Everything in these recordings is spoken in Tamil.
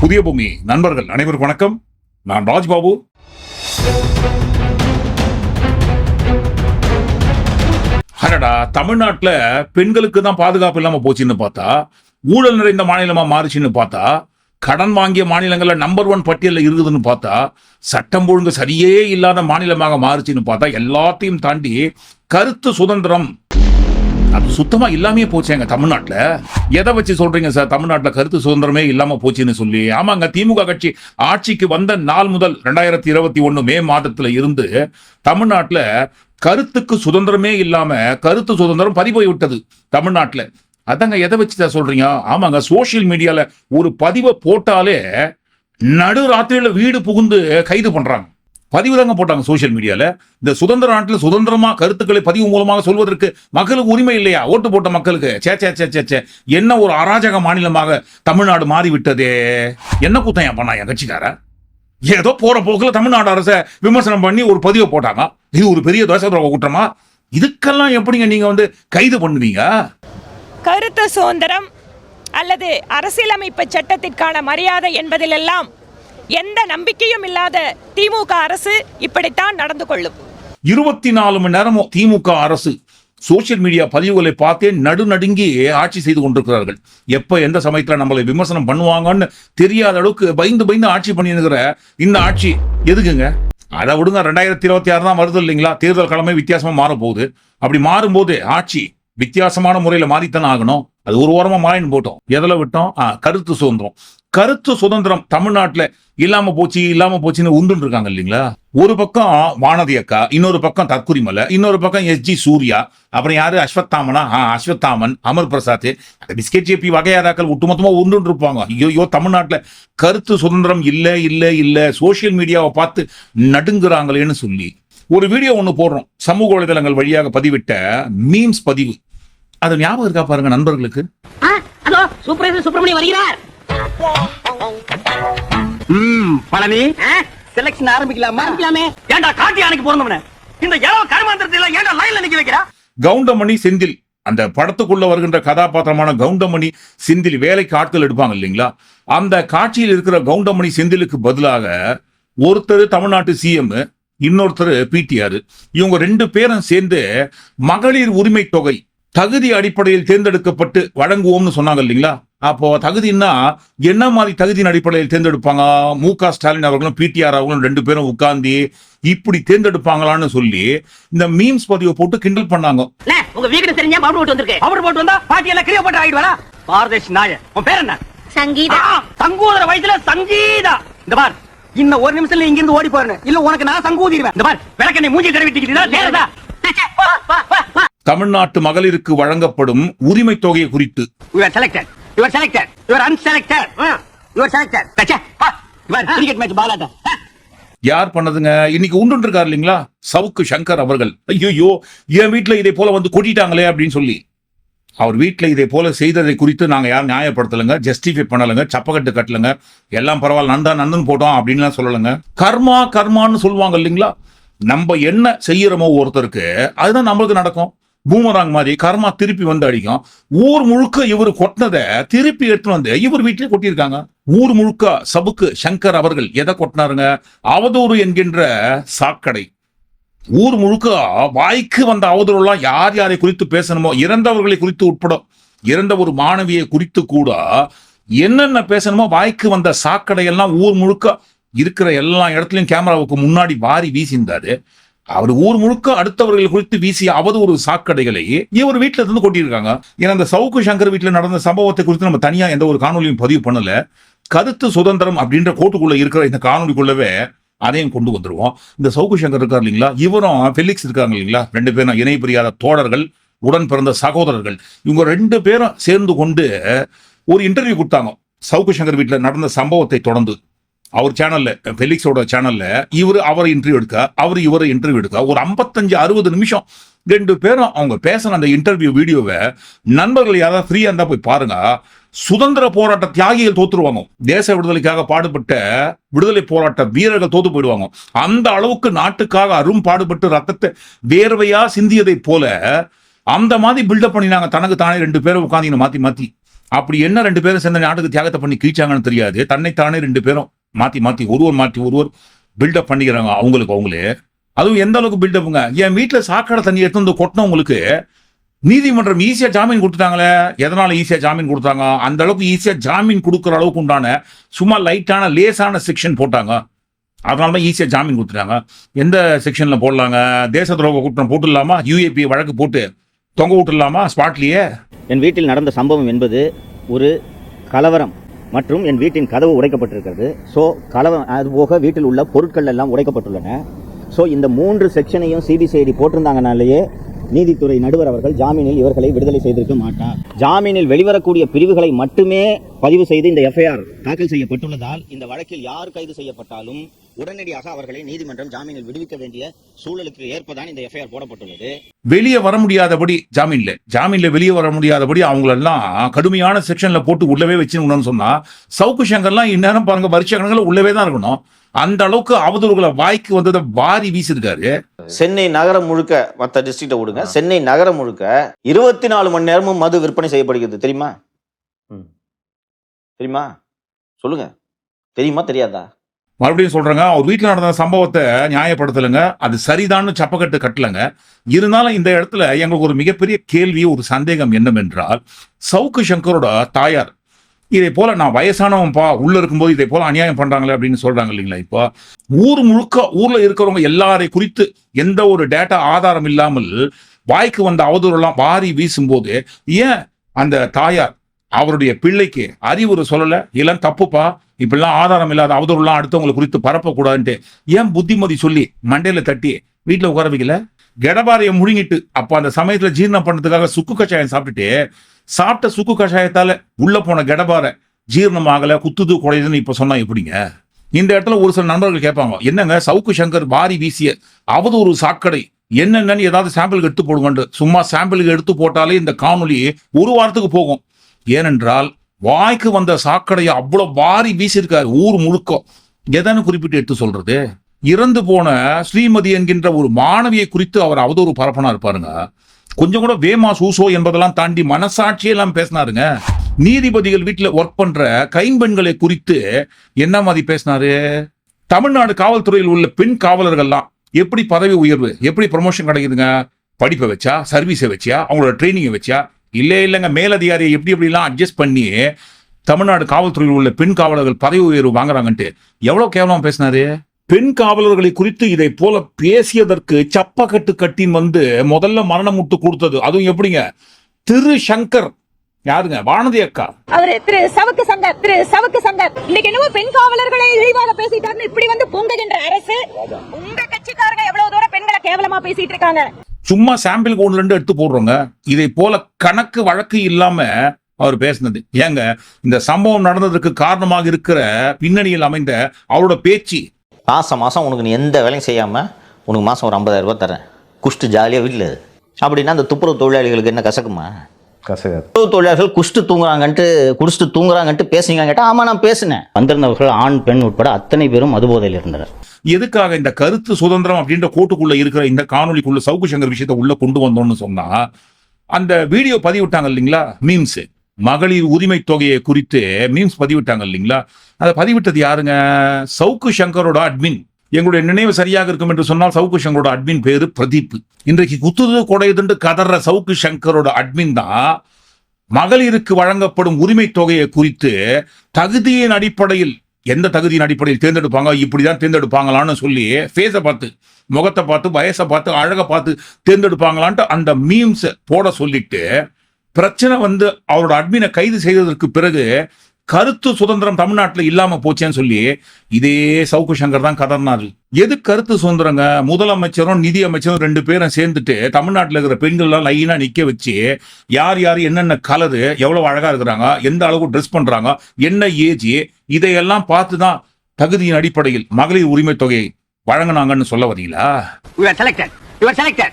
புதிய பூமி. நண்பர்கள் அனைவருக்கும் வணக்கம். நான் ராஜ்பாபு. அடடா தமிழ்நாட்டில் பெண்களுக்கு தான் பாதுகாப்பு இல்லாமல் போச்சுன்னு பார்த்தா ஊழல் நிறைந்த மாநிலமாக மாறுச்சுன்னு பார்த்தா கடன் வாங்கிய மாநிலங்களில் நம்பர் ஒன் பட்டியலில் இருக்குதுன்னு பார்த்தா சட்டம் ஒழுங்கு சரியே இல்லாத மாநிலமாக மாறுச்சுன்னு பார்த்தா எல்லாத்தையும் தாண்டி கருத்து சுதந்திரம் அது சுத்தமா இல்லாமே போச்சு எங்க தமிழ்நாட்டில். எதை வச்சு சொல்றீங்க சார்? தமிழ்நாட்டில் கருத்து சுதந்திரமே இல்லாம போச்சுன்னு சொல்லி. ஆமாங்க திமுக கட்சி ஆட்சிக்கு வந்த நாள் முதல் ரெண்டாயிரத்தி இருபத்தி ஒன்று மே மாதத்துல இருந்து தமிழ்நாட்டில் கருத்துக்கு சுதந்திரமே இல்லாம கருத்து சுதந்திரம் பதிவோய் விட்டது தமிழ்நாட்டில். அதாங்க எதை வச்சு தான் சொல்றீங்க? ஆமாங்க சோஷியல் மீடியால ஒரு பதிவை போட்டாலே நடு ராத்திரியில வீடு புகுந்து கைது பண்றாங்க. பதிவு தாங்க போட்டாங்க சோஷியல் மீடியால இந்த சுதந்திர நாட்டில் சுதந்திரமா கருத்துக்களை பதிவு மூலமாக சொல்வதற்கு மக்களுக்கு உரிமை இல்லையா? ஓட்டு போட்ட மக்களுக்கு. சே சே சே சே சே. என்ன ஒரு அராஜக மாநிலமாக தமிழ்நாடு மாறிவிட்டதே? என்ன குத்தம் பண்ணா என் கட்சிக்கார? ஏதோ போற போக்குல தமிழ்நாடு அரசை விமர்சனம் பண்ணி ஒரு பதிவை போட்டாங்க. இது ஒரு பெரிய தேசத்துறவு குற்றமா? இதுக்கெல்லாம் எப்படிங்க நீங்க வந்து கைது பண்ணுவீங்க? கருத்து சுதந்திரம் அல்லது அரசியலமைப்பு சட்டத்திற்கான மரியாதை என்பதிலெல்லாம் எந்த நம்பிக்கையும் இல்லாத திமுக அரசு இப்படித்தான் நடந்து கொள்ளும். இருபத்தி நாலு மணி நேரமும் திமுக அரசு சோசியல் மீடியா பதிவுகளை பார்த்தே நடுநடுங்கி ஆட்சி செய்து கொண்டிருக்கிறார்கள். எப்ப எந்த சமயத்துல நம்மளை விமர்சனம் பண்ணுவாங்கன்னு தெரியாத அளவுக்கு பயந்து பயந்து ஆட்சி பண்ணிருக்கிற இந்த ஆட்சி எதுக்குங்க? அதை விடுங்க ரெண்டாயிரத்தி இருபத்தி ஆறு தான் வருது இல்லைங்களா? தேர்தல் கிழமை வித்தியாசமா மாற போகுது அப்படி மாறும்போது ஆட்சி வித்தியாசமான முறையில மாறித்தானே ஆகணும். அது ஒரு ஓரமா மாறின்னு போட்டோம். எதில் விட்டோம்? கருத்து சுதந்திரம். கருத்து சுதந்திரம் தமிழ்நாட்டுல இல்லாம போச்சு இல்லாம போச்சுன்னு உந்துன்னு இருக்காங்க இல்லைங்களா? ஒரு பக்கம் வானதி அக்கா இன்னொரு பக்கம் தற்குறிமலை இன்னொரு பக்கம் எஸ் ஜி சூர்யா அப்புறம் யாரு? அஸ்வத்தாமனா? ஆ, அஸ்வத்தாமன் அமர் பிரசாத். பிஸ்கெட் ஜேபி வகையாராக்கள் ஒட்டுமொத்தமா உண்டுன்னு இருப்பாங்க. ஐயோ தமிழ்நாட்டுல கருத்து சுதந்திரம் இல்லை இல்ல இல்ல சோசியல் மீடியாவை பார்த்து நடுங்குறாங்களேன்னு சொல்லி ஒரு வீடியோ ஒன்று போடுறோம். சமூக வலைதளங்கள் வழியாக பதிவிட்ட மீம்ஸ் பதிவு. அது ஞாபகம் இருக்கா பாருங்க நண்பர்களுக்கு? சுப்பிரமணியம் வருகிறார். பழனி. செலக்ஷன் ஆரம்பிக்கலாமா? ஆரம்பிக்கலாமே. ஏன்டா காட்டி அணைக்கு பிறந்தவன இந்த இளவ கருமாந்திரத்தை எல்லாம் ஏன்டா லைன்ல நிக்க வைக்கிறா? கவுண்டமணி செந்தில் அந்த படத்துக்குள்ள வருகின்ற கதாபாத்திரமான கவுண்டமணி செந்தில் வேலைக்கு ஆட்கள் எடுப்பாங்க இல்லைங்களா? அந்த காட்சியில் இருக்கிற கவுண்டமணி செந்திலுக்கு பதிலாக ஒருத்தர் தமிழ்நாட்டு சிஎம் இன்னொருத்தர் பிடிஆர் இவங்க ரெண்டு பேரும் சேர்ந்து மகளிர் உரிமை தொகை தகுதி அடிப்படையில் தேர்ந்தெடுக்கப்பட்டு வழங்குவோம்னு சொன்னாங்க இல்லைங்களா? அப்போ தகுதின்னா என்ன மாதிரி தகுதியின் அடிப்படையில் தேர்ந்தெடுப்பாங்க? மு க. ஸ்டாலின் அவர்களும் பிடிஆர் அவர்களும் ரெண்டு பேரும் உட்கார்ந்து இப்படி தேர்ந்தெடுப்பாங்களான்னு சொல்லி இந்த மீம்ஸ் பதிவை போட்டு கிண்டல் பண்ணாங்க. அண்ணே, உங்க வீக்கெண்ட் தெரிஞ்சா பவுடர் போட்டு வந்திருக்கு. அவர் போட்டு வந்தா பாட்டி எல்லாம் கிரியா போட்டு ஆகிடுவாரா பாரதேஷ் நாய உன் பேர் என்ன? சங்கீதா. சங்கூதர வயசுல சங்கீதா. இந்த பார் இன்னும் ஒரு நிமிஷத்துல இங்க இருந்து ஓடி போறேன் இல்ல உனக்கு நான் சங்கூதிடுவேன். இந்த பார் விளக்கெண்ணை மூஞ்சி நேரதா தமிழ்நாட்டு மகளிருக்கு வழங்கப்படும் உரிமை தொகையை குறித்து. You are selected you are selected you are unselected you are selected தச்சே இவர் கிரிக்கெட் மேட்ச் பாலாட்ட யார் பண்ணதுங்க? இன்னைக்கு உண்டு இருக்கார் இல்லைங்களா? சவுக்கு சங்கர் அவர்கள். ஐயோ என் வீட்டுல இதே போல வந்து கொட்டிட்டாங்களே அப்படின்னு சொல்லி. அவர் வீட்டுல இதே போல செய்ததை குறித்து நாங்க யாரும் நியாயப்படுத்தலைங்க. ஜஸ்டிஃபை பண்ணலைங்க. சப்பக்கட்டு கட்டலைங்க. எல்லாம் பரவாயில்ல. நந்தா நந்தன் போட்டோம் அப்படின்லாம் சொல்லலைங்க. கர்மா கர்மான்னு சொல்லுவாங்க இல்லைங்களா? நம்ம என்ன செய்யறோமோ ஒருத்தருக்கு அதுதான் நம்மளுக்கு நடக்கும். பூமராங் மாதிரி கர்மா திருப்பி வந்து அடிக்கும். ஊர் முழுக்க இவர் கொட்டினதை திருப்பி எடுத்து வந்து இவர் வீட்டிலே கொட்டியிருக்காங்க. ஊர் முழுக்க சபுக்கு சங்கர் அவர்கள் எதை கொட்டினாருங்க? அவதூறு என்கின்ற சாக்கடை. ஊர் முழுக்க வாய்க்கு வந்த அவதூறுலாம் யார் யாரை குறித்து பேசணுமோ இறந்தவர்களை குறித்து உட்பட இறந்த ஒரு மாணவியை குறித்து கூட என்னென்ன பேசணுமோ வாய்க்கு வந்த சாக்கடையெல்லாம் ஊர் முழுக்க இருக்கிற எல்லா இடத்துலயும் கேமராவுக்கு முன்னாடி வாரி வீசியிருந்தாரு. அவர் ஊர் முழுக்க அடுத்தவர்கள் குறித்து வீசிய அவதூறு சாக்கடைகளை இவர் வீட்டில் இருந்து கொட்டியிருக்காங்க. ஏன்னா அந்த சவுக்கு சங்கர் வீட்டில் நடந்த சம்பவத்தை குறித்து நம்ம தனியா எந்த ஒரு காணொலியும் பதிவு பண்ணல. கருத்து சுதந்திரம் அப்படின்ற கோட்டுக்குள்ள இருக்கிற இந்த காணொலிக்குள்ளவே அதையும் கொண்டு வந்துருவோம். இந்த சவுக்கு சங்கர் இருக்கார் இல்லைங்களா? இவரும் ஃபெலிக்ஸ் இருக்காங்க இல்லைங்களா? ரெண்டு பேரும் இணை புரியாத தோழர்கள் உடன் பிறந்த சகோதரர்கள். இவங்க ரெண்டு பேரும் சேர்ந்து கொண்டு ஒரு இன்டர்வியூ கொடுத்தாங்க. சவுக்கு சங்கர் வீட்டில் நடந்த சம்பவத்தை தொடர்ந்து. அவர் சேனல்ல பெலிக்ஸோட சேனல்ல இவர் அவரை இன்டர்வியூ எடுக்க அவர் இவரை இன்டர்வியூ எடுக்க. ஒரு ஐம்பத்தஞ்சு அறுபது நிமிஷம். ரெண்டு பேரும் அவங்க பேசின அந்த இன்டர்வியூ வீடியோவை நண்பர்கள் யாராவது ஃப்ரீயா இருந்தா போய் பாருங்க. சுதந்திர போராட்ட தியாகிகள் தோத்துருவாங்க. தேச விடுதலைக்காக பாடுபட்ட விடுதலை போராட்ட வீரர்கள் தோத்து போயிடுவாங்க. அந்த அளவுக்கு நாட்டுக்காக அரும் பாடுபட்டு ரத்தத்தை வேர்வையா சிந்தியதை போல அந்த மாதிரி பில்டப் பண்ணினாங்க. தனக்கு தானே ரெண்டு பேரும் உட்காந்து மாத்தி மாத்தி. அப்படி என்ன ரெண்டு பேரும் சேர்ந்த நாட்டுக்கு தியாகத்தை பண்ணி கீழ்ச்சாங்கன்னு தெரியாது. தன்னைத்தானே ரெண்டு பேரும் மாற்றி மாற்றி ஒருவர் மாற்றி ஒருவர் பில்டப் பண்ணிக்கிறாங்க அவங்களுக்கு அவங்களே. அதுவும் எந்த அளவுக்கு பில்டப்புங்க என் வீட்டில் சாக்கடை தண்ணி எடுத்து வந்து கொட்டினவங்களுக்கு நீதிமன்றம் ஈஸியாக ஜாமீன் கொடுத்துட்டாங்களே. எதனால் ஈஸியாக ஜாமீன் கொடுத்தாங்க? அந்த அளவுக்கு ஈஸியாக ஜாமீன் கொடுக்குற அளவுக்கு உண்டான சும்மா லைட்டான லேசான செக்ஷன் போட்டாங்க. அதனால தான் ஈஸியாக ஜாமீன் கொடுத்துட்டாங்க. எந்த செக்ஷனில் போடலாங்க? தேச துரோக குற்றம் போட்டுடலாமா? யூஏபி வழக்கு போட்டு தொங்க விட்டுடலாமா? ஸ்பாட்லேயே என் வீட்டில் நடந்த சம்பவம் என்பது ஒரு கலவரம். மற்றும் என் வீட்டின் கதவு உடைக்கப்பட்டிருக்கிறது. ஸோ கலவரம் அதுபோக வீட்டில் உள்ள பொருட்கள் எல்லாம் உடைக்கப்பட்டுள்ளன. ஸோ இந்த மூன்று செக்ஷனையும் சிபிசிஐடி போட்டிருந்தாங்கனாலேயே நீதித்துறை நடுவர் அவர்கள் ஜாமீனில் இவர்களை விடுதலை செய்திருக்க மாட்டார். ஜாமீனில் வெளிவரக்கூடிய பிரிவுகளை மட்டுமே பதிவு செய்து இந்த எஃப்ஐஆர் தாக்கல் செய்யப்பட்டுள்ளதால் இந்த வழக்கில் யார் கைது செய்யப்பட்டாலும் உடனடியாக அவர்களை நீதிமன்றம் ஜாமீனில் விடுவிக்க வேண்டிய சூழலுக்கு ஏற்பதான் இந்த எஃப்ஐஆர் போடப்பட்டுள்ளது. வெளியே வர முடியாதபடி ஜாமீன்ல ஜாமீன்ல வெளியே வர முடியாதபடி அவங்களெல்லாம் கடுமையான செக்ஷன்ல போட்டு உள்ளவே வச்சுக்கணும்னு சொன்னா சவுக்கு சங்கர்லாம் இந்நேரம் பாருங்க கணக்கில் உள்ளவே தான் இருக்கணும். அந்த அளவுக்கு அவதூறுகளை வாய்க்கு வந்ததை வாரி வீசிருக்காரு சென்னை நகரம் முழுக்க மற்ற டிஸ்ட்ரிக்ட விடுங்க. சென்னை நகரம் முழுக்க இருபத்தி நாலு மணி நேரமும் மது விற்பனை செய்யப்படுகிறது. தெரியுமா? ம். தெரியுமா? சொல்லுங்க. தெரியுமா? தெரியாதா? மறுபடியும் சொல்றாங்க அவர் வீட்டில் நடந்த சம்பவத்தை நியாயப்படுத்தலைங்க. அது சரிதான்னு சப்பக்கட்டு கட்டலைங்க. இருந்தாலும் இந்த இடத்துல எங்களுக்கு ஒரு மிகப்பெரிய கேள்வி ஒரு சந்தேகம் என்னவென்றால் சவுக்கு சங்கரோட தாயார் இதை போல நான் வயசானவன்ப்பா உள்ள இருக்கும்போது இதை போல அநியாயம் பண்றாங்களே அப்படின்னு சொல்றாங்க இல்லைங்களா இப்போ? ஊர் முழுக்க ஊர்ல இருக்கிறவங்க எல்லாரை குறித்து எந்த ஒரு டேட்டா ஆதாரம் இல்லாமல் வாய்க்கு வந்த அவதூறெல்லாம் வாரி வீசும்போது ஏன் அந்த தாயார் அவருடைய பிள்ளைக்கு அறிவுரை சொல்லலை? இதெல்லாம் தப்புப்பா? இப்படிலாம் ஆதாரம் இல்லாத அவதூறுலாம் அடுத்தவங்களை குறித்து பரப்பக்கூடாதுன்ட்டு ஏன் புத்திமதி சொல்லி மண்டையில தட்டி வீட்டில் உட்கார வைக்கல? கெடபாரையை முழுங்கிட்டு அப்போ அந்த சமயத்தில் ஜீரணம் பண்ணதுக்காக சுக்கு கஷாயம் சாப்பிட்டுட்டு சாப்பிட்ட சுக்கு கஷாயத்தால் உள்ளே போன கெடபாரை ஜீரணம் ஆகலை குத்துது குறையுதுன்னு இப்போ சொன்னால் எப்படிங்க? இந்த இடத்துல ஒரு சில நண்பர்கள் கேட்பாங்க என்னங்க சவுக்கு சங்கர் வாரி வீசிய அவதூறு சாக்கடை என்னென்னு ஏதாவது சாம்பிளுக்கு எடுத்து போடுங்கன்னு சும்மா சாம்பிளுக்கு எடுத்து போட்டாலே இந்த காணொலி ஒரு வாரத்துக்கு போகும். ஏனென்றால் வாய்க்கு வந்த சாக்கடையை அவ்வளோ வாரி வீசியிருக்காரு ஊர் முழுக்க. எதன்னு குறிப்பிட்டு எடுத்து சொல்றது? இறந்து போன ஸ்ரீமதி என்கின்ற ஒரு மாணவியை குறித்து அவர் அவதூறு பரப்பனா இருப்பாருங்க. கொஞ்சம் கூட வேமா சூசோ என்பதெல்லாம் தாண்டி மனசாட்சியெல்லாம் பேசினாருங்க. நீதிபதிகள் வீட்டில் ஒர்க் பண்ற கைம்பெண்களை குறித்து என்ன மாதிரி பேசினாரு? தமிழ்நாடு காவல்துறையில் உள்ள பெண் காவலர்கள்லாம் எப்படி பதவி உயர்வு எப்படி ப்ரமோஷன் கிடைக்குதுங்க? படிப்பை வச்சா சர்வீஸை வச்சியா? அவங்களோட ட்ரைனிங்கை வச்சியா? இல்ல இல்லைங்க மேலதிகாரியை எப்படி எப்படிலாம் அட்ஜஸ்ட் பண்ணி தமிழ்நாடு காவல்துறையில் உள்ள பெண் காவலர்கள் பதவி உயர்வு வாங்குறாங்கன்ட்டு எவ்வளவு கேவலமா பேசினாரு? பெண் காவலர்களை குறித்து இதை போல பேசியதற்கு சப்பக்கட்டு கட்டின் வந்து முதல்ல மரணம் முட்டு கொடுத்தது. அதுவும் எப்படிங்க? திரு சங்கர். யாருங்க? வானதி அக்கா. அவரு திரு சவுக்கு சங்கர் திரு சவுக்கு சங்கர். இன்னைக்கு என்னவோ பெண் காவலர்களை இழிவாக பேசிட்டாருன்னு இப்படி வந்து பொங்குகின்ற அரசு. உங்க கட்சிக்காரங்க எவ்வளவு தூரம் பெண்களை கேவலமா பேசிட்டு இருக்காங்க? சும்மா சாம்பிளுக்கு ஒன்று எடுத்து போடுறோங்க இதை போல கணக்கு வழக்கு இல்லாம அவர் பேசினது. ஏங்க இந்த சம்பவம் நடந்ததற்கு காரணமாக இருக்கிற பின்னணியில் அமைந்த அவரோட பேச்சு. மாசம் மாசம் உனக்கு நீ எந்த வேலையும் செய்யாம உனக்கு மாசம் ஒரு 50000 ரூபாய் தரேன் குஷ்டு ஜாலியா வீட்டில் அப்படின்னா அந்த துப்புரவு தொழிலாளிகளுக்கு என்ன கசக்குமா? கசகாது. துப்புரவு தொழிலாளர்கள் குஷ்டு தூங்குறாங்கன்ட்டு குடிச்சிட்டு தூங்குறாங்கன்ட்டு பேசுனீங்க கேட்டா ஆமா நான் பேசினேன். வந்திருந்தவர்கள் ஆண் பெண் உட்பட அத்தனை பேரும் மதுபோதையில் இருந்தனர். எதுக்காக இந்த கருத்து சுதந்திரம் அப்படின்ற கோட்டுக்குள்ள இருக்கிற இந்த காணொளிக்குள்ள சவுக்கு சங்கர் விஷயத்தை உள்ள கொண்டு வந்தோம்னு சொன்னா அந்த வீடியோ பதிவிட்டாங்க இல்லைங்களா? மீம்ஸ் மகளிர் உரிமை தொகையை குறித்து மீம்ஸ் பதிவிட்டாங்க இல்லைங்களா? அதை பதிவிட்டது யாருங்க? சவுக்கு சங்கரோட அட்மின் எங்களுடைய நினைவு சரியாக இருக்கும் என்று சொன்னால் சவுக்கு சங்கரோட அட்மின் பேரு பிரதீப். இன்றைக்கு குத்துது கொடையுதுண்டு கதற சவுக்கு சங்கரோட அட்மின் தான் மகளிருக்கு வழங்கப்படும் உரிமை தொகையை குறித்து தகுதியின் அடிப்படையில் எந்த தகுதியின் அடிப்படையில் தேர்ந்தெடுப்பாங்க? இப்படிதான் தேர்ந்தெடுப்பாங்களான்னு சொல்லி ஃபேஸை பார்த்து முகத்தை பார்த்து வயசை பார்த்து அழகை பார்த்து தேர்ந்தெடுப்பாங்களான்ட்டு அந்த மீம்ஸ் போட சொல்லிட்டு பிரச்சனை வந்து அவரோட அட்மினை கைது செய்ததற்கு பிறகு கருத்து சுதந்திரம் தமிழ்நாட்டில் இல்லாம போச்சேன்னு சொல்லி இதே சவுக்கு சங்கர் தான் கதர்னாரு. எது கருத்து சுதந்திரங்க? முதலமைச்சரும் நிதி அமைச்சரும் ரெண்டு பேரும் சேர்ந்துட்டு தமிழ்நாட்டில் இருக்கிற பெண்கள் எல்லாம் லைனா நிக்க வச்சு யார் யார் என்னென்ன கலரு எவ்வளவு அழகா இருக்கிறாங்க எந்த அளவுக்கு ட்ரெஸ் பண்றாங்க என்ன ஏஜ் இதையெல்லாம் பார்த்து தான் தகுதியின் அடிப்படையில் மகளிர் உரிமை தொகையை வழங்கினாங்கன்னு சொல்ல வரீங்களா? செலக்டர் செலக்டர்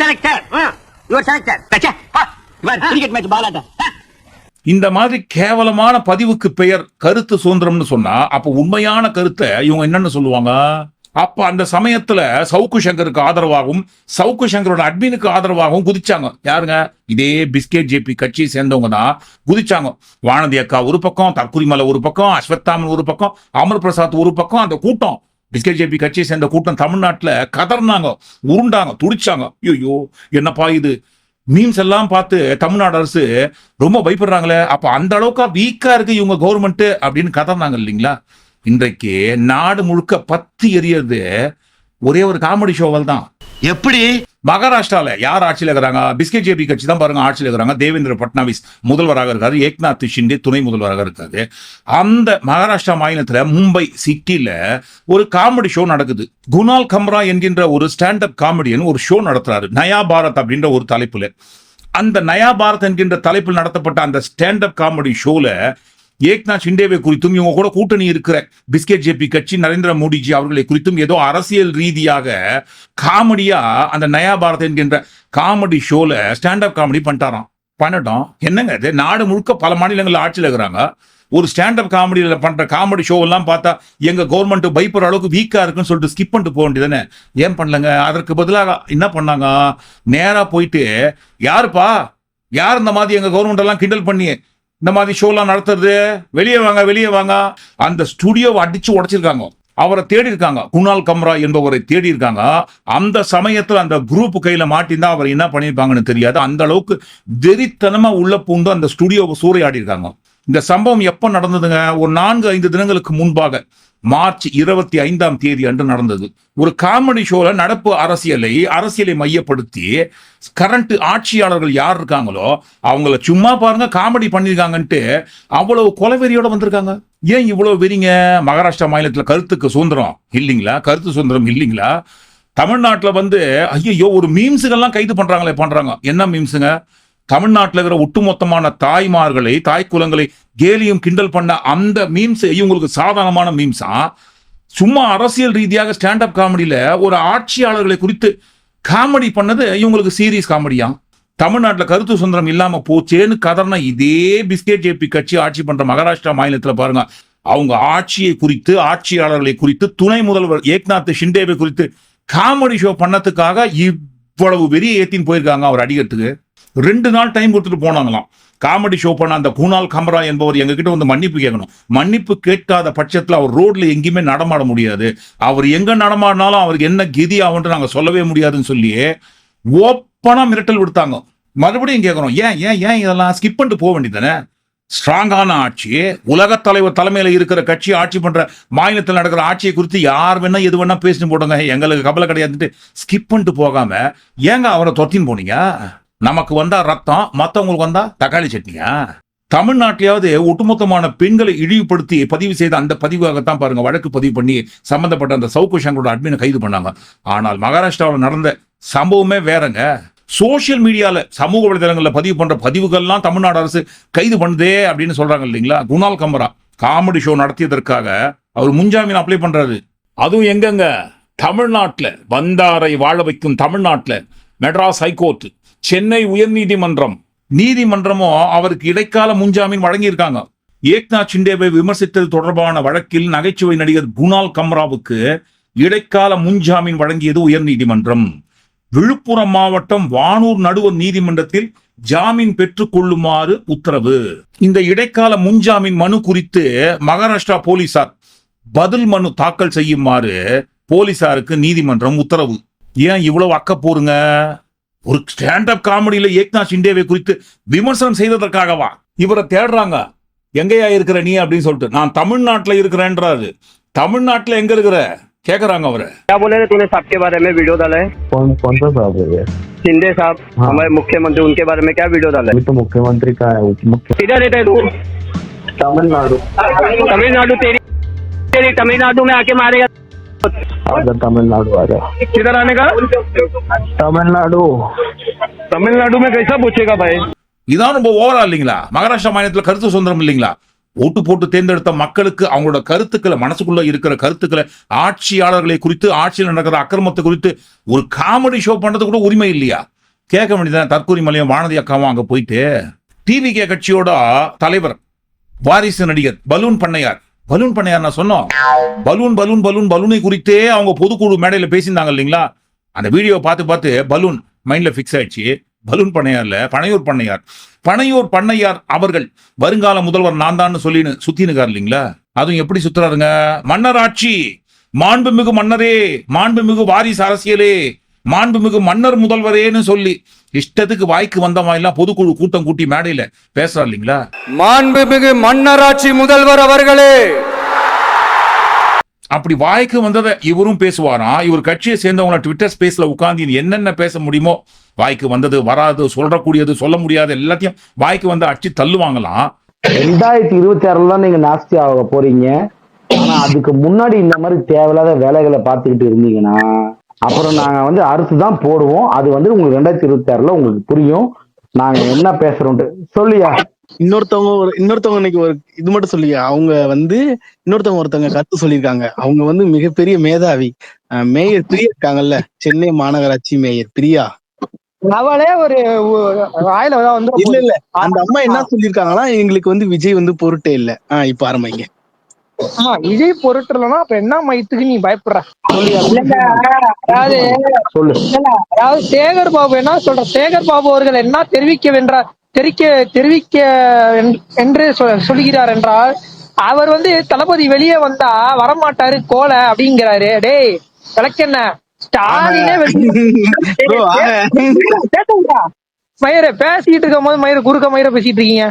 செலக்டர் இந்த மாதிரி கேவலமான பதிவுக்கு பெயர் கருத்து சுதந்திரம்னு சொன்னா அப்ப உண்மையான கருத்தை இவங்க என்னன்னு சொல்லுவாங்க? அப்ப அந்த சமயத்துல சவுக்கு சங்கருக்கு ஆதரவாகவும் சவுக்கு சங்கரோட அட்மினுக்கு ஆதரவாகவும் குதிச்சாங்க. யாருங்க? இதே பிஸ்கெட் ஜேபி கட்சியை சேர்ந்தவங்க தான் குதிச்சாங்க. வானதி அக்கா ஒரு பக்கம் தற்குரிமலை ஒரு பக்கம் அஸ்வத்தாமன் ஒரு பக்கம் அமர் பிரசாத் ஒரு பக்கம் அந்த கூட்டம். பிஸ்கெட் ஜேபி கட்சியை சேர்ந்த கூட்டம் தமிழ்நாட்டுல கதர்னாங்க உருண்டாங்க துடிச்சாங்க. ஐயோ என்னப்பா இது? மீம்ஸ் எல்லாம் பார்த்து தமிழ்நாடு அரசு ரொம்ப பயப்படுறாங்களே அப்ப அந்த அளவுக்கா வீக்கா இருக்கு இவங்க கவர்மெண்ட் அப்படின்னு கதர்னாங்க இல்லைங்களா? இன்றைக்கு நாடு முழுக்க பத்து எரியறது ஒரே ஒரு காமெடி ஷோவால் தான் எப்படி? மகாராஷ்டிரால யார் ஆட்சியில் இருக்கிறாங்க? பிஸ்கெட் ஜேபி கட்சி தான் பாருங்க ஆட்சியில் இருக்கிறாங்க. தேவேந்திர பட்னாவிஸ் முதல்வராக இருக்காரு ஏக்நாத் ஷிண்டே துணை முதல்வராக இருக்காரு. அந்த மகாராஷ்டிரா மாநிலத்துல மும்பை சிட்டியில் ஒரு காமெடி ஷோ நடக்குது. குணால் கம்ரா என்கின்ற ஒரு ஸ்டாண்ட் அப் காமெடியன் ஒரு ஷோ நடத்துறாரு. நயா பாரத் அப்படின்ற ஒரு தலைப்புல. அந்த நயா பாரத் என்கின்ற தலைப்பில் நடத்தப்பட்ட அந்த ஸ்டாண்ட் அப் காமெடி ஷோல ஏக்நாத் ஷிண்டேவை குறித்தும் இவங்க கூட கூட்டணி இருக்கிற பிஸ்கெட் ஜேபி கட்சி நரேந்திர மோடிஜி அவர்களை குறித்தும் ஏதோ அரசியல் ரீதியாக காமெடியா அந்த நயா பாரத் என்கின்ற காமெடி ஷோல ஸ்டாண்டப் காமெடி பண்ணிட்டாராம். பண்ணட்டும். என்னங்க இது? நாடு முழுக்க பல மாநிலங்களில் ஆட்சியில் இருக்கிறாங்க. ஒரு ஸ்டாண்ட் அப் காமெடியில பண்ற காமெடி ஷோ எல்லாம் பார்த்தா எங்க கவர்மெண்ட் பயப்படுற அளவுக்கு வீக்கா இருக்குன்னு சொல்லிட்டு ஸ்கிப் பண்ணிட்டு போக வேண்டியதானே ஏன் பண்ணலங்க? அதற்கு பதிலாக என்ன பண்ணாங்க? நேரா போயிட்டு யாருப்பா? யார் இந்த மாதிரி எங்க கவர்மெண்ட் எல்லாம் கிண்டல் பண்ணி இந்த மாதிரி ஷோலாம் நடத்துறது வெளியே வாங்க வெளியே வாங்க. அந்த ஸ்டுடியோவை அடிச்சு உடைச்சிருக்காங்க. அவரை தேடி இருக்காங்க. குணால் கம்ரா என்பவரை தேடி இருக்காங்க. அந்த சமயத்தில் அந்த குரூப் கையில மாட்டிருந்தா அவர் என்ன பண்ணியிருப்பாங்கன்னு தெரியாது. அந்த அளவுக்கு வெறித்தனமா உள்ள பூந்து அந்த ஸ்டுடியோவை சூறையாடி இருக்காங்க இந்த சம்பவம் எப்போ நடந்ததுங்க? ஒரு நான்கு ஐந்து தினங்களுக்கு முன்பாக மார்ச் இருபத்தி ஐந்தாம் தேதி அன்று நடந்தது. ஒரு காமெடி ஷோல நடப்பு அரசியலை அரசியலை மையப்படுத்தி கரண்ட் ஆட்சியாளர்கள் யார் இருக்காங்களோ அவங்கள சும்மா பாருங்க காமெடி பண்ணியிருக்காங்கன்ட்டு அவ்வளவு கொலவெறியோட வந்திருக்காங்க. ஏன் இவ்வளவு வெறிங்க? மகாராஷ்டிரா மாநிலத்தில் கருத்துக்கு சுதந்திரம் இல்லைங்களா? கருத்து சுதந்திரம் இல்லைங்களா? தமிழ்நாட்டுல வந்து ஐயோ ஒரு மீம்ஸுகள்லாம் கைது பண்றாங்களே பண்றாங்க. என்ன மீம்ஸுங்க தமிழ்நாட்டில் இருக்கிற ஒட்டுமொத்தமான தாய்மார்களை தாய் குலங்களை கேலியும் கிண்டல் பண்ண அந்த மீம்ஸ் இவங்களுக்கு சாதாரணமான மீம்ஸா சும்மா அரசியல் ரீதியாக ஸ்டாண்டப் காமெடியில் ஒரு ஆட்சியாளர்களை குறித்து காமெடி பண்ணது இவங்களுக்கு சீரியஸ் காமெடியா தமிழ்நாட்டில் கருத்து சுதந்திரம் இல்லாமல் போச்சேன்னு கதர்னா இதே பிஸ்கெட் ஜேபி கட்சி ஆட்சி பண்ற மகாராஷ்டிரா மாநிலத்தில் பாருங்க. அவங்க ஆட்சியை குறித்து ஆட்சியாளர்களை குறித்து துணை முதல்வர் ஏக்நாத் ஷிண்டேவை குறித்து காமெடி ஷோ பண்ணதுக்காக இவ்வளவு வெறிய ஏத்தின்னு போயிருக்காங்க அவர் அடிக்கிறதுக்கு. ரெண்டு நாள் டைம் கொடுத்துட்டு போனாங்களாம். காமெடி ஷோ பண்ண அந்த குணால் கமரா என்பவர் எங்ககிட்ட வந்து மன்னிப்பு கேட்கணும். மன்னிப்பு கேட்காத பட்சத்தில் அவர் ரோட்ல எங்கேயுமே நடமாட முடியாது. அவர் எங்க நடமாடினாலும் அவருக்கு என்ன கிதி ஆகும்னு நாங்கள் சொல்லவே முடியாதுன்னு சொல்லி ஓப்பனா மிரட்டல் விடுத்தாங்க. மறுபடியும் கேட்குறோம் ஏன் ஏன் ஏன் இதெல்லாம் ஸ்கிப் பண்ணிட்டு போக வேண்டியதானே ஸ்ட்ராங்கான ஆட்சி உலகத் தலைவர் தலைமையில் இருக்கிற கட்சி ஆட்சி பண்ற மாநிலத்தில் நடக்கிற ஆட்சியை குறித்து யார் வேணா எது வேணா பேசிட்டு போடுங்க எங்களுக்கு கவலை கிடையாதுன்ட்டு ஸ்கிப் பண்ணிட்டு போகாம ஏங்க அவரை தொத்தின்னு போனீங்க? நமக்கு வந்தா ரத்தம் மற்றவங்களுக்கு வந்தா தக்காளி சட்னியா? தமிழ்நாட்டிலாவது ஒட்டுமொத்தமான பெண்களை இழிவுபடுத்தி பதிவு செய்த அந்த பதிவாகத்தான் பாருங்க வழக்கு பதிவு பண்ணி சம்பந்தப்பட்ட அந்த சவுக்கு சங்கரோட அட்மினை கைது பண்ணாங்க. ஆனால் மகாராஷ்டிராவில் நடந்த சம்பவமே வேறங்க. சோஷியல் மீடியாவில் சமூக வலைதளங்களில் பதிவு பண்ணுற பதிவுகள்லாம் தமிழ்நாடு அரசு கைது பண்ணுதே அப்படின்னு சொல்கிறாங்க இல்லைங்களா? குணால் கம்பரா காமெடி ஷோ நடத்தியதற்காக அவர் முன்ஜாமீன் அப்ளை பண்ணுறாரு அதுவும் எங்கங்க? தமிழ்நாட்டில். வந்தாரை வாழ வைக்கும் தமிழ்நாட்டில். மெட்ராஸ் ஹைகோர்ட். சென்னை உயர்நீதிமன்றம் நீதிமன்றமும் அவருக்கு இடைக்கால முன்ஜாமீன் வழங்கியிருக்காங்க. ஏக்நாத் ஷிண்டேவை விமர்சித்தது தொடர்பான வழக்கில் நகைச்சுவை நடிகர் குணால் கம்ராவுக்கு இடைக்கால முன்ஜாமீன் வழங்கியது உயர்நீதிமன்றம். விழுப்புரம் மாவட்டம் வானூர் நடுவர் நீதிமன்றத்தில் ஜாமீன் பெற்றுக் கொள்ளுமாறு உத்தரவு. இந்த இடைக்கால முன்ஜாமீன் மனு குறித்து மகாராஷ்டிரா போலீசார் பதில் மனு தாக்கல் செய்யுமாறு போலீசாருக்கு நீதிமன்றம் உத்தரவு. ஏன் இவ்வளவு அக்கப்போருங்க? ஒரு ஸ்டாண்ட் அப் காமெடியில ஏக்நாத் ஷிண்டேவை குறித்து விமர்சனம் செய்ததற்காகவா இவரை தேடுறாங்க எங்கேயா இருக்கிற நீ அப்படின்னு சொல்லிட்டு நான் தமிழ்நாட்டுல இருக்கிறேன்றாரு தமிழ்நாட்டுல எங்க இருக்கிற கேக்குறாங்க அவரை क्या बोले रे तूने साहब के बारे में वीडियो डाला है कौन कौन सा साहब है ये शिंदे साहब हाँ। हमारे मुख्यमंत्री उनके बारे में क्या वीडियो डाला अभी तो मुख्यमंत्री का है उप मुख्य है किधर रहता है तू तमिलनाडु तमिलनाडु तेरी तेरी तमिलनाडु में आके मारेगा आजा तमिलनाडु आजा किधर आने का तमिलनाडु तमिलनाडु में कैसा पूछेगा भाई இதான் ரொம்ப ஓவரா இல்லைங்களா மகாராஷ்டிரா மாநிலத்துல கருத்து சுதந்திரம் இல்லைங்களா ஓட்டு போட்டு தேர்ந்தெடுத்த மக்களுக்கு அவங்களோட கருத்துக்களை மனசுக்குள்ள இருக்கிற கருத்துக்களை ஆட்சியாளர்களை குறித்து ஆட்சியில் நடக்கிற அக்கிரமத்தை குறித்து ஒரு காமெடி ஷோ பண்றது கூட உரிமை இல்லையா கேட்க வேண்டியதான் தற்கொலை மலையம் வானதி அக்காவும் அங்க போயிட்டு டிவி கே கட்சியோட தலைவர் வாரிசு நடிகர் பலூன் பண்ணையார் பலூன் பண்ணையார் நான் சொன்னோம். பலூன் பலூன் பலூன் பலூனை குறித்தே அவங்க பொதுக்குழு மேடையில பேசியிருந்தாங்க இல்லைங்களா? அந்த வீடியோ பார்த்து பார்த்து பலூன் மைண்ட்ல ஃபிக்ஸ் ஆயிடுச்சு. பலூன் பண்ணையார்ல பனையூர் பண்ணையார். பனையூர் பண்ணையார் அவர்கள் வருங்கால முதல்வர் நான் தான் சொல்லின்னு சுத்தினுக்கார் இல்லைங்களா? அதுவும் எப்படி சுத்துறாருங்க? மன்னராட்சி மாண்புமிகு மன்னரே மாண்புமிகு வாரிசு அரசியலே மாண்புமிகு மன்னர் முதல்வரேன்னு சொல்லி இஷ்டத்துக்கு வாய்க்கு வந்த மாதிரிலாம் பொதுக்குழு கூட்டம் கூட்டி மேடையில பேசுறாரு இல்லைங்களா? மாண்புமிகு மன்னராட்சி முதல்வர் அவர்களே! அப்படி வாய்க்கு வந்ததை இவரும் பேசுவாராம் இவர் கட்சியை சேர்ந்தவங்க ட்விட்டர் ஸ்பேஸ்ல உட்கார்ந்து என்னென்ன பேச முடியுமோ வாய்க்கு வந்தது வராது சொல்லக்கூடியது சொல்ல முடியாது எல்லாத்தையும் வாய்க்கு வந்து அடிச்சு தள்ளுவாங்களாம் ரெண்டாயிரத்தி இருபத்தி ஆறுல தான் நீங்க நாஸ்தி ஆக போறீங்க. ஆனா அதுக்கு முன்னாடி இந்த மாதிரி தேவையில்லாத வேலைகளை பார்த்துக்கிட்டு இருந்தீங்கன்னா அப்புறம் நாங்க வந்து அறுத்து தான் போடுவோம். அது வந்து உங்களுக்கு ரெண்டாயிரத்தி இருபத்தி ஆறுல உங்களுக்கு புரியும். நாங்க என்ன பேசுறோம்ட்டு சொல்லியா இன்னொருத்தவங்க ஒரு இன்னொருத்தவங்க இன்னைக்கு ஒரு இது மட்டும் சொல்லி அவங்க வந்து இன்னொருத்தவங்க ஒருத்தவங்க கருத்து சொல்லியிருக்காங்க. அவங்க வந்து மிகப்பெரிய மேதாவி. மேயர் பிரியா இருக்காங்கல்ல சென்னை மாநகராட்சி மேயர். பிரியா? அவளே ஒரு வாயில வந்து இல்ல இல்ல. அந்த அம்மா என்ன சொல்லியிருக்காங்கன்னா எங்களுக்கு வந்து விஜய் வந்து பொருட்டே இல்ல. ஆஹ் இப்ப ஆரம்பிங்க. விஜய் பொருட்டலன்னா அப்ப என்ன மயத்துக்கு நீ பயப்படுற? அதாவது சேகர் பாபு என்ன சொல்ற? சேகர் பாபு அவர்கள் என்ன தெரிவிக்க வென்றார்? தெரிவிக்க தெரிவிக்க என்- என்று சொ- சொல்லுகிறார் என்றால் அவர் வந்து தளபதி வெளியே வந்தா வரமாட்டாரு கோல அப்படிங்கிறாரு. டேய் விளக்கென்ன ஸ்டாலினே. மயிர பேசிட்டு இருக்கும் போது மயிர குறுக்க மயிர பேசிட்டு இருக்கீங்க.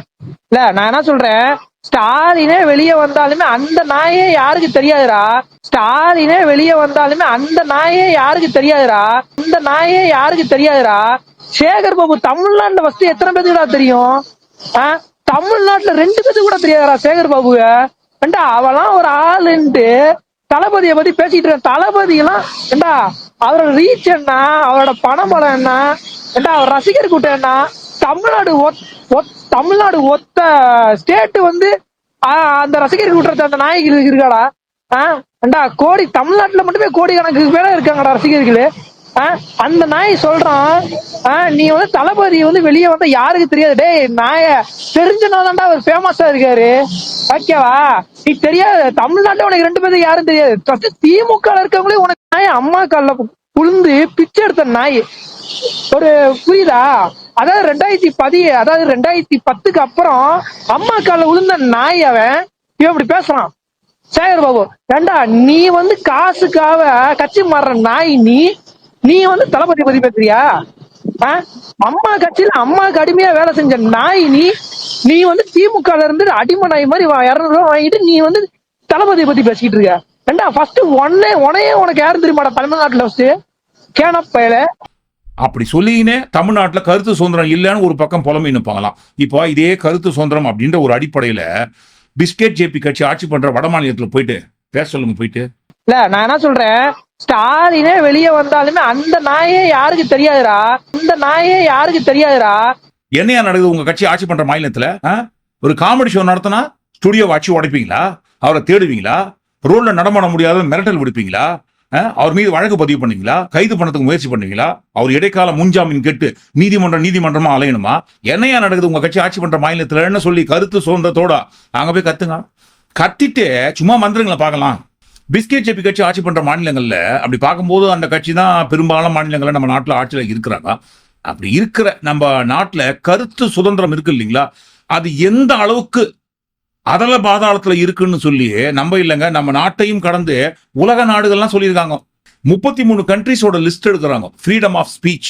இல்ல நான் என்ன சொல்றேன்? ஸ்டாலினே வெளியே வந்தாலுமே அந்த நாயே யாருக்கு தெரியாதுடா. ஸ்டாலினே வெளியே வந்தாலுமே அந்த நாயே யாருக்கு தெரியாதுடா. அந்த நாயே யாருக்கு தெரியாதுடா. சேகர் பாபு தமிழ்நாட்டுல ஃபர்ஸ்ட் எத்தனை பேத்துக்குடா தெரியும்? தமிழ்நாட்டுல ரெண்டு பேருக்கு கூட தெரியாதுடா சேகர் பாபுவ. ஏண்டா அவெல்லாம் ஒரு ஆளுன்ட்டு தளபதியை பத்தி பேசிட்டு இருக்க தளபதி எல்லாம் ஏண்டா அவரோட ரீச் என்ன? அவரோட பணபலம் என்ன? ஏண்டா அவர் ரசிகர் கூட்டம் என்ன? தமிழ்நாடு ஒத்- ஒத்- தமிழ்நாடு ஒத்த ஸ்டேட் வந்து அந்த ரசிகர் கூட்டத்தை அந்த நாயகி இருக்காடா? ஆ ஏண்டா கோடி தமிழ்நாட்டுல மட்டுமே கோடி கணக்கு பேர இருக்காங்கடா ரசிகர்கள். ஆ, அந்த நாய் சொல்றான் ஆ, நீ வந்து தளபதி வந்து வெளியே வந்தா யாருக்கு தெரியாது? டேய் நாய தெரிஞ்சனாதான்டா அவர் ஃபேமஸா இருக்காரு. ஓகேவா நீ தெரியாது தமிழ்நாட்டுல உனக்கு ரெண்டு பேரும் யாரும் தெரியாது. திமுக இருக்கவங்களே உனக்கு நாய் அம்மா கால புழுந்து பிச்சை எடுத்த நாய். ஒரு புரியுதா? அதாவது ரெண்டாயிரத்தி பதி அதாவது ரெண்டாயிரத்தி பத்துக்கு அப்புறம் அம்மா கால விழுந்த நாய் அவன் இவன் இப்படி பேசுறான். சேகர் பாபு ஏண்டா நீ வந்து காசுக்காக கட்சி மாறுற நாய் நீ? நீ வந்து தளபதி பத்தி பேசுறியா? அம்மா கட்சியில அம்மாவுக்கு அடிமையா வேலை செஞ்ச நாய் நீ? நீ வந்து திமுக இருந்து அடிமை நாய் மாதிரி இரநூறு ரூபாய் வாங்கிட்டு நீ வந்து தளபதி பத்தி பேசிக்கிட்டு இருக்க. ஏண்டா ஃபர்ஸ்ட் ஒன்னே உனையே உனக்கு யாரும் தெரியுமாடா தமிழ்நாட்டுல ஃபர்ஸ்ட் கேனப்பயல. அப்படி சொல்லினே தமிழ்நாட்டுல கருத்து சுதந்திரம் இல்லைன்னு ஒரு பக்கம் புலம்பி நிற்பாங்களாம் இப்போ இதே கருத்து சுதந்திரம் அப்படின்ற ஒரு அடிப்படையில பிஸ்கெட் ஜேபி கட்சி ஆட்சி பண்ற வட மாநிலத்துல போயிட்டு பேச சொல்லுங்க போயிட்டு. இல்ல நான் என்ன சொல்றேன்? ஸ்டாலினே வெளியே வந்தாலுமே அந்த நாயே யாருக்கு தெரியாதுடா? அந்த நாயே யாருக்கு தெரியாதுடா? என்னையா நடக்குது? உங்க கட்சி ஆட்சி பண்ற மாநிலத்துல? ஒரு காமெடி ஷோ நடத்தினா ஸ்டுடியோ ஆட்சி உடைப்பீங்களா? அவரை தேடுவீங்களா? ரோட்ல நடமாட முடியாத மிரட்டல் விடுப்பீங்களா? அவர் மீது வழக்கு பதிவு பண்ணுவீங்களா? கைது பண்ணதுக்கு முயற்சி பண்ணுவீங்களா? அவர் இடைக்கால முன்ஜாமீன் கேட்டு நீதிமன்றம் நீதிமன்றமா அலையணுமா? என்னையா நடக்குது? உங்க கட்சி ஆட்சி பண்ற மாநிலத்துல சொல்லி கருத்து சுதந்திரத்தோட அங்க போய் கத்துங்க. கத்திட்டு சும்மா மந்திரங்களை பார்க்கலாம். பிஸ்கெட் ஜேபி கட்சி ஆட்சி பண்ற மாநிலங்கள்ல அப்படி பார்க்கும்போது அந்த கட்சி தான் பெரும்பாலான மாநிலங்கள்ல நம்ம நாட்டில் ஆட்சியில் இருக்கிறாங்க. அப்படி இருக்கிற நம்ம நாட்டில் கருத்து சுதந்திரம் இருக்கு இல்லைங்களா? அது எந்த அளவுக்கு அதல பாதாளத்துல இருக்குன்னு சொல்லி நம்ம இல்லைங்க நம்ம நாட்டையும் கடந்து உலக நாடுகள்லாம் சொல்லியிருக்காங்க. முப்பத்தி மூணு கண்ட்ரிஸோட லிஸ்ட் எடுக்கிறாங்க. ஃப்ரீடம் ஆஃப் ஸ்பீச்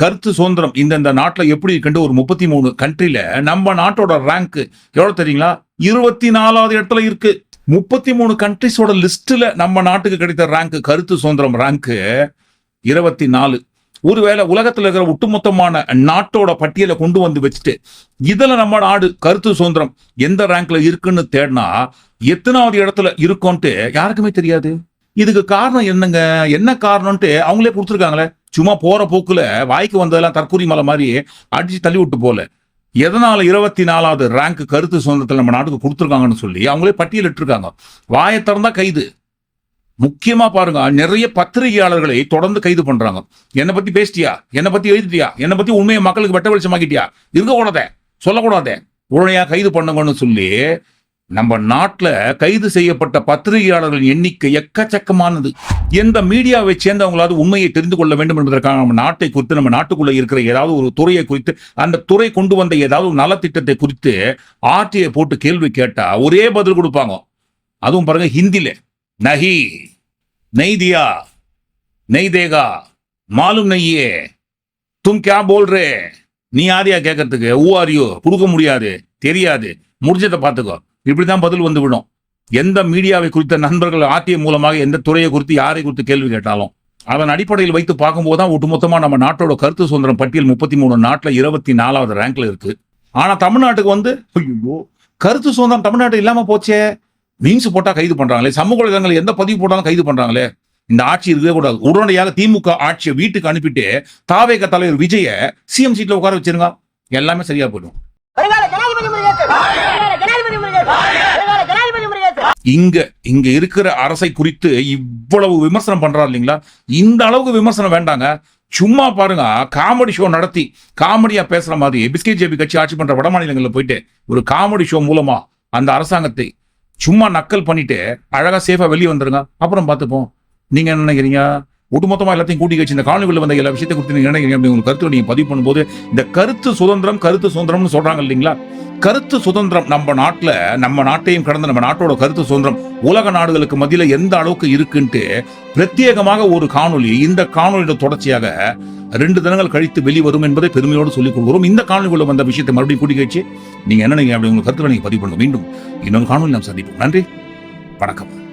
கருத்து சுதந்திரம். இந்தந்த நாட்டில் எப்படி இருக்குன்ட்டு ஒரு முப்பத்தி மூணு கண்ட்ரியில் நம்ம நாட்டோட ரேங்க் எவ்வளோ தெரியுங்களா? இருபத்தி நாலாவது இடத்துல இருக்கு. முப்பத்தி மூணு கண்ட்ரிஸோட லிஸ்ட்ல நம்ம நாட்டுக்கு கிடைத்த ரேங்க் கருத்து சுதந்திரம் ரேங்க் இருபத்தி நாலு ஒருவேளை உலகத்துல இருக்கிற ஒட்டுமொத்தமான நாட்டோட பட்டியலை கொண்டு வந்து வச்சுட்டு இதுல நம்ம நாடு கருத்து சுதந்திரம் எந்த ரேங்க்ல இருக்குன்னு தேடினா எத்தனாவது இடத்துல இருக்கும்ட்டு யாருக்குமே தெரியாது. இதுக்கு காரணம் என்னங்க? என்ன காரணம்ட்டு அவங்களே கொடுத்துருக்காங்களே சும்மா போற போக்குல வாய்க்கு வந்ததெல்லாம் தற்கூரி மலை மாதிரி அடிச்சு தள்ளி விட்டு போல. எதனால இருபத்தி நாலாவது ரேங்க் கருத்து சுதந்திரத்தில் நம்ம நாட்டுக்கு கொடுத்துருக்காங்கன்னு சொல்லி அவங்களே பட்டியலிட்டிருக்காங்க. வாயை திறந்தா கைது. முக்கியமா பாருங்க நிறைய பத்திரிகையாளர்களை தொடர்ந்து கைது பண்றாங்க. என்னை பத்தி பேசிட்டியா? என்னை பத்தி எழுதிட்டியா? என்னை பத்தி உண்மையை மக்களுக்கு வெட்ட வெளிச்சமாக்கிட்டியா? இருக்க கூடாதே சொல்லக்கூடாதே. உடனே கைது பண்ணுங்கன்னு சொல்லி நம்ம நாட்டில் கைது செய்யப்பட்ட பத்திரிகையாளர்களின் எண்ணிக்கை எக்கச்சக்கமானது. எந்த மீடியாவை சேர்ந்தவங்களாவது உண்மையை தெரிந்து கொள்ள வேண்டும் என்பதற்காக நம்ம நாட்டை குறித்து நம்ம நாட்டுக்குள்ளே இருக்கிற ஏதாவது ஒரு துறையை குறித்து அந்த துறை கொண்டு வந்த ஏதாவது ஒரு நலத்திட்டத்தை குறித்து ஆர்டிஐ போட்டு கேள்வி கேட்டால் ஒரே பதில் கொடுப்பாங்க. அதுவும் பாருங்க ஹிந்தியில். நஹி நெய் தியா நெய் தேகா மாலும் நெய்யே. தும் கே போல் ரே நீ யாரையா கேட்கறதுக்கு ஊ ஆரியோ கொடுக்க முடியாது தெரியாது. முடிஞ்சதை பார்த்துக்கோ இப்படிதான் பதில் வந்து விடும். எந்த மீடியாவை குறித்த நண்பர்கள் ஆர்டிஐ மூலமாக எந்த துறையை குறித்து யாரை குறித்து கேள்வி கேட்டாலும் அதன் அடிப்படையில் வைத்து பார்க்கும்போது தான் ஒட்டுமொத்தமாக நம்ம நாட்டோட கருத்து சுதந்திரம் பட்டியல் முப்பத்தி மூணு நாட்டில் இருபத்தி நாலாவது ரேங்க்ல இருக்கு. ஆனால் தமிழ்நாட்டுக்கு வந்து ஐயோ கருத்து சுதந்திரம் தமிழ்நாட்டு இல்லாமல் போச்சே. மீன்ஸ் போட்டா கைது பண்றாங்களே? சமூக வலைதளங்கள் எந்த பதிவு போட்டாலும் கைது பண்றாங்களே? இந்த ஆட்சி இருக்கவே கூடாது. உடனடியாக திமுக ஆட்சியை வீட்டுக்கு அனுப்பிட்டு தாவேக தலைவர் விஜய சிஎம் சீட்ல உட்கார வச்சிருங்க. எல்லாமே சரியா போயிடும். இங்க இங்க இருக்கிற அரசை குறித்து இவ்வளவு விமர்சனம் பண்றாரு இல்லைங்களா? இந்த அளவுக்கு விமர்சனம் வேண்டாங்க. சும்மா பாருங்க காமெடி ஷோ நடத்தி காமெடியா பேசுற மாதிரி பிஸ்கே ஜேபி கட்சி ஆட்சி பண்ற வட மாநிலங்களில் போயிட்டு ஒரு காமெடி ஷோ மூலமா அந்த அரசாங்கத்தை சும்மா நக்கல் பண்ணிட்டு அழகா சேஃபா வெளியே வந்துருங்க. அப்புறம் பார்த்துப்போம். நீங்க என்ன நினைக்கிறீங்க? ஒட்டுமொத்தமா எல்லாத்தையும் கூட்டி வச்சு இந்த காணொலியில் வந்த எல்லா விஷயத்தை குறித்து நீங்க நினைக்கிறீங்க அப்படி உங்க கருத்து நீங்க பதிவு பண்ணும்போது இந்த கருத்து சுதந்திரம் கருத்து சுதந்திரம்னு சொல்றாங்க இல்லைங்களா? கருத்து சுதந்திரம் நம்ம நாட்டில் நம்ம நாட்டையும் கடந்த நம்ம நாட்டோட கருத்து சுதந்திரம் உலக நாடுகளுக்கு மத்தியில் எந்த அளவுக்கு இருக்குன்ட்டு பிரத்யேகமாக ஒரு காணொளி இந்த காணொலியோட தொடர்ச்சியாக ரெண்டு தினங்கள் கழித்து வெளிவரும் என்பதை பெருமையோடு சொல்லிக் கொள்கிறோம். இந்த காணொலிக்குள்ள வந்த விஷயத்தை மறுபடியும் கூட்டி கழிச்சு நீங்க என்ன நீங்க அப்படி உங்களுக்கு கருத்துக்களை நீங்க பதிவு பண்ணுங்க. மீண்டும் இன்னொரு காணொலி நாம் சந்திப்போம். நன்றி. வணக்கம்.